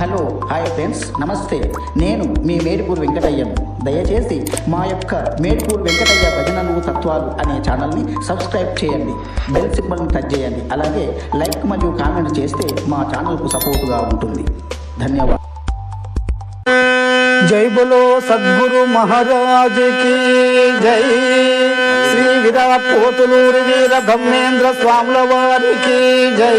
Hello hi friends నమస్తే. నేను మీ మేడిపూర్ వెంకటయ్యను. దయచేసి మా యొక్క మేడిపూర్ వెంకటయ్య భజనలు తత్వాలు అనే ఛానల్ని సబ్స్క్రైబ్ చేయండి. బెల్ సింబల్ని టచ్ చేయండి. అలాగే లైక్ మరియు కామెంట్ చేస్తే మా ఛానల్కు సపోర్టుగా ఉంటుంది. ధన్యవాదాలు. జై బలో సద్గురు మహారాజుకి జై. శ్రీ విరాట్ పోతులూరి వీర బ్రహ్మేంద్ర స్వాముల వారికి జై.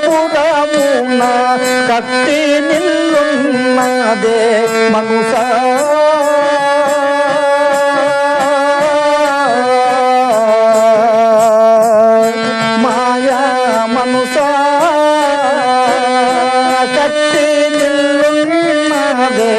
బ్రహ్మాండపురమున కట్టి నిల్లున్నదే మనుసా మాయా మనుసా కట్టి నిల్లున్నదే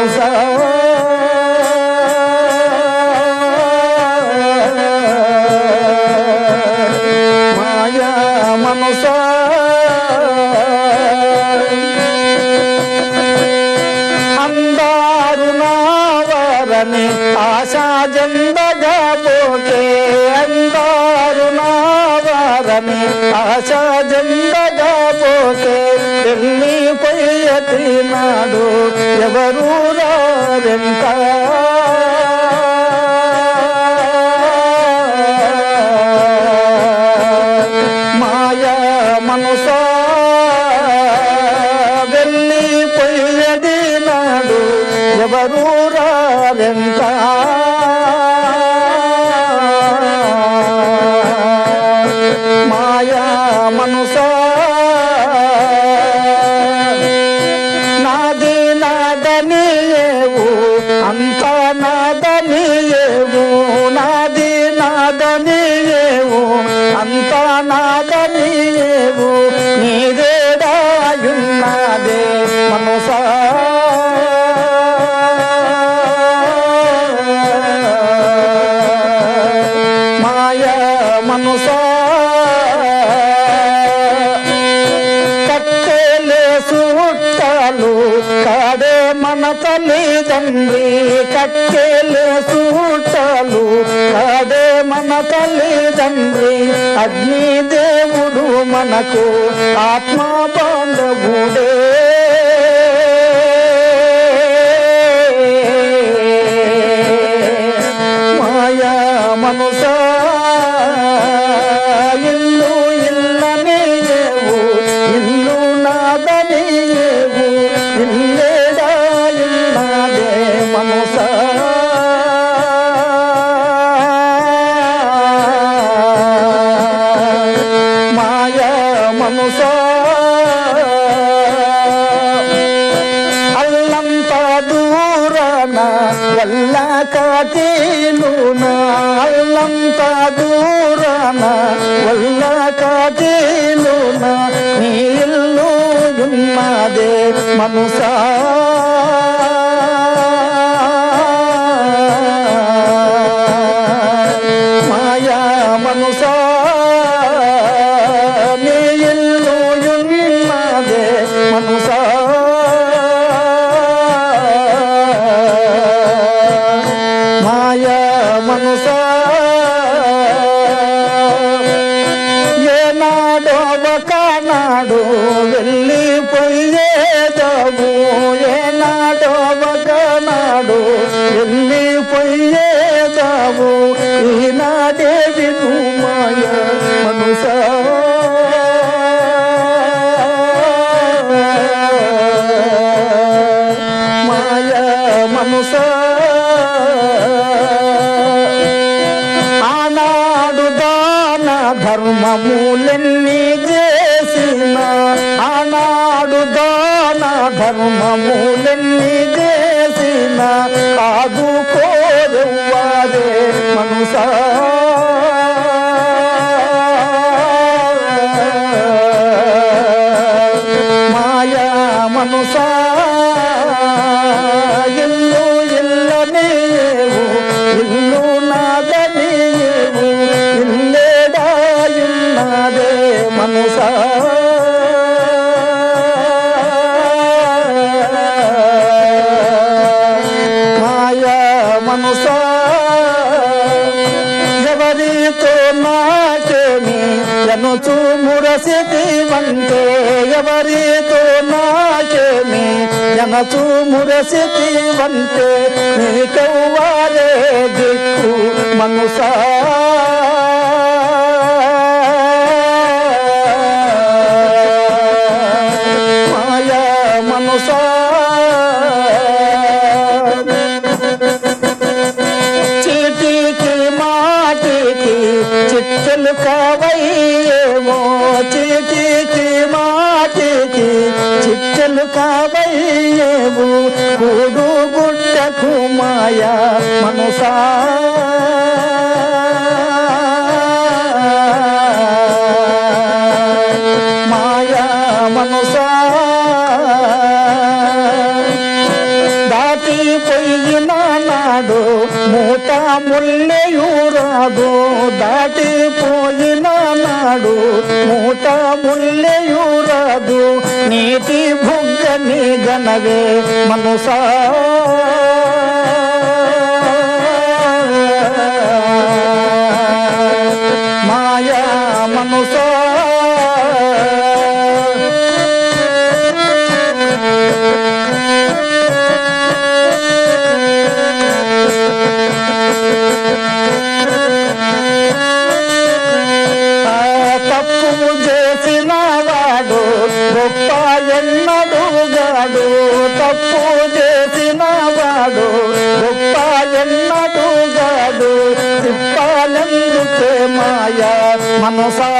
మనసా రారెంత మాయా మనసా వెళ్ళి పొయ్యది నాడు ఎవరు రారెంత i'm sorry తల్లిదండ్రి అగ్నిదేవుడు మనకు ఆత్మ బాంధవుడే నాడు ఎన్ని పోయేదావు ఈనాడే దేవి మాయ మనుష ఆనాడు దాన ధర్మములన్నీ చేసిన ఆనాడు దాన ధర్మములన్నీ చేసిన కోరెవ్వారే మనుసా మనుసా ఎవరితో నాకేమి? ఎనుచు మురసిది వంటే ఎవరితో నాకేమి? ఎనచు మురసిది వంటే నీకెవ్వారే దిక్కు మనుసా? చిట్టలు కావయ్యేవు. కూడు గుట్టకు మాయా మనసా. మాయా మనసా. దాటిపోయిన నాడు మూట ముల్లెయూరాదు దాటిపోయిన నాడు మూట ముల్లెయూరాదు నీటి భూ గనవే మనసా. ఎన్నడుగాడు తప్పు చేసిన వాడు గొప్ప ఎన్నడుగాడు తిప్పాలెందుకే మాయా మనసా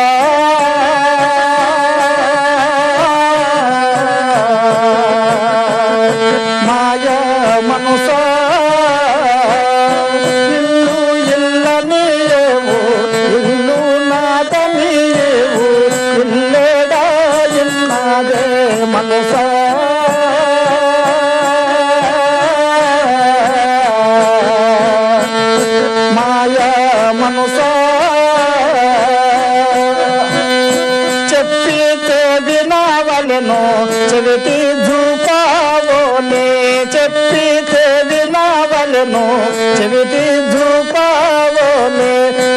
చెవిటి జూపావోలే చెప్పితే వినవలను చెవిటి జూపావోలే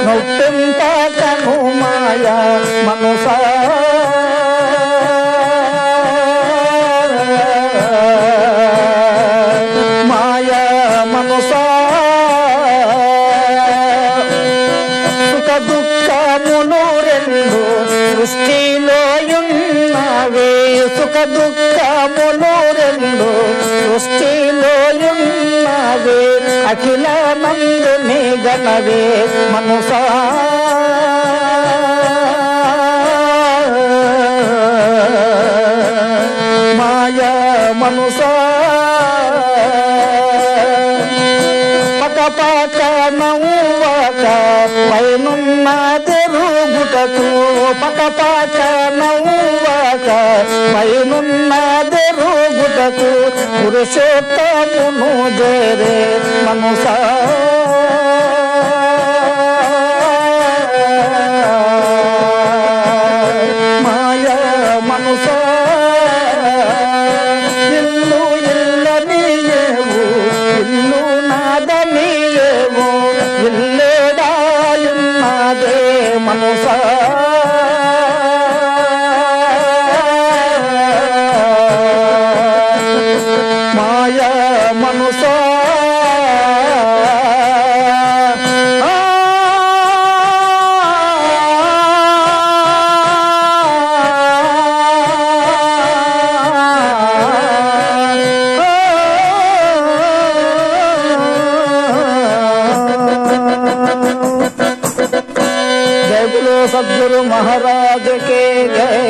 నొప్పింపకను మాయా మనసా నందుని గణవే మనసా. మాయా మనసా. పక పక నవ్వక పైనున్న తెరుగుటకు పక నవ్వక పైనున్న తెరుగుటకు పురుషోత్తమును జరే మనసా सदके गए।